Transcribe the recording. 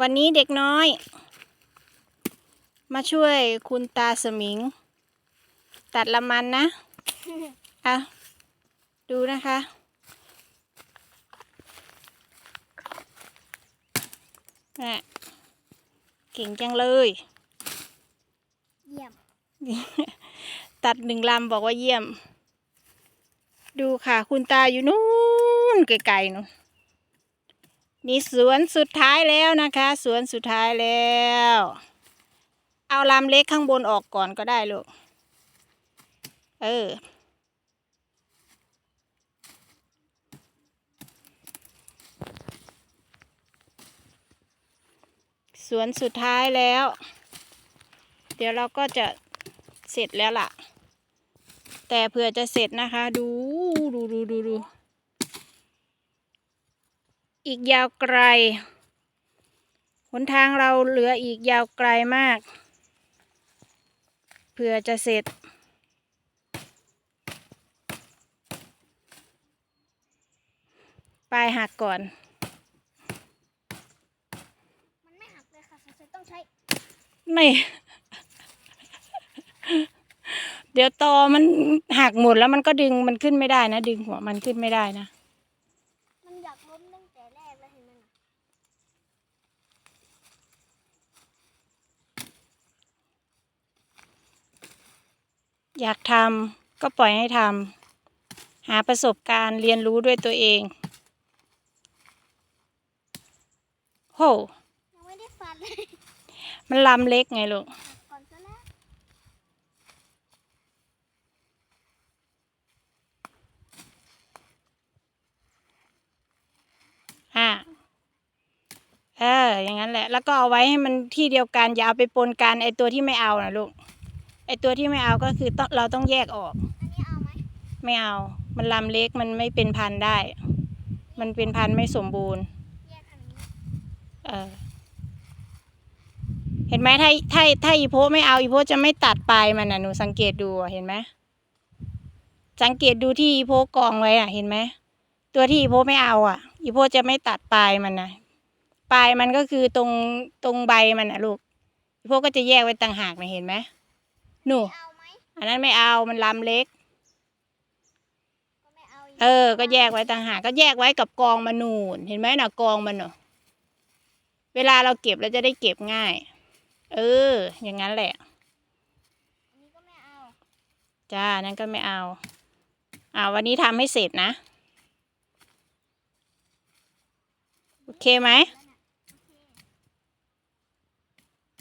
วันนี้เด็กน้อย มาช่วยคุณตาสมิง ตัดละมันนะ อะ ดูนะคะ น่ะ เก่งจังเลย เยี่ยม ตัดหนึ่งลำบอกว่าเยี่ยม ดูค่ะ คุณตาอยู่นู้นไกลๆนู่น นี่สวนสุดท้ายแล้วนะคะ สวนสุดท้ายแล้ว เอาลำเล็กข้างบนออกก่อนก็ได้ลูก เออ สวนสุดท้ายแล้ว เดี๋ยวเราก็จะเสร็จแล้วล่ะ แต่เผื่อจะเสร็จนะคะ ดู ดูดูดูดู อีกยาวไกล หนทางเราเหลืออีกยาวไกลมากเผื่อจะเสร็จ ปลายหักก่อน มันไม่หักเลยค่ะสงสัยต้องใช้ ไม่ เดี๋ยวตอมันหักหมดแล้วมันก็ดึงมันขึ้นไม่ได้นะ ดึงหัวมันขึ้นไม่ได้นะ มันอยากล้มตั้งแต่แรกแล้วเห็นไหมน่ะ อยากทำก็ปล่อยให้ทำหาประสบการณ์เรียนรู้ด้วยตัวเองโหยังไม่ได้ฟันเลยมันลำเล็กไงลูกอะเออ อย่างนั้นแหละ แล้วก็เอาไว้ให้มันที่เดียวกัน อย่าเอาไปปนกันไอตัวที่ไม่เอานะลูก ไอตัวที่ไม่เอาก็คือต้องเราต้องแยกออก อันนี้เอาไหมไม่เอา มันลำเล็กมันไม่เป็นพันธุ์ได้ มันเป็นพันธุ์ไม่สมบูรณ์ แยกอันนี้เออ เห็นไหมถ้าถ้าถ้าอีโพไม่เอาอีโพจะไม่ตัดปลายมันนะหนูสังเกตดูอะเห็นไหมสังเกตดูที่อีโพกองไว้อะ เห็นไหมตัวที่อีโพไม่เอาอะ อีโพจะไม่ตัดปลายมันนะปลายมันก็คือตรงตรงใบมันนะลูกอีโพก็จะแยกไว้ต่างหากนะเห็นไหม หนู เอาไหมอันนั้นไม่เอามันลำเล็ก ก็ไม่เอาอีกเออ ก็แยกไว้ต่างหากก็แยกไว้กับกองมันนูนเห็นไหมน่ะกองมันเนาะเวลาเราเก็บเราจะได้เก็บง่าย เออ อย่างนั้นแหละ อันนี้ก็ไม่เอา จ้า นั่นก็ไม่เอา อ่า วันนี้ทำให้เสร็จนะ โอเคไหมแล้ว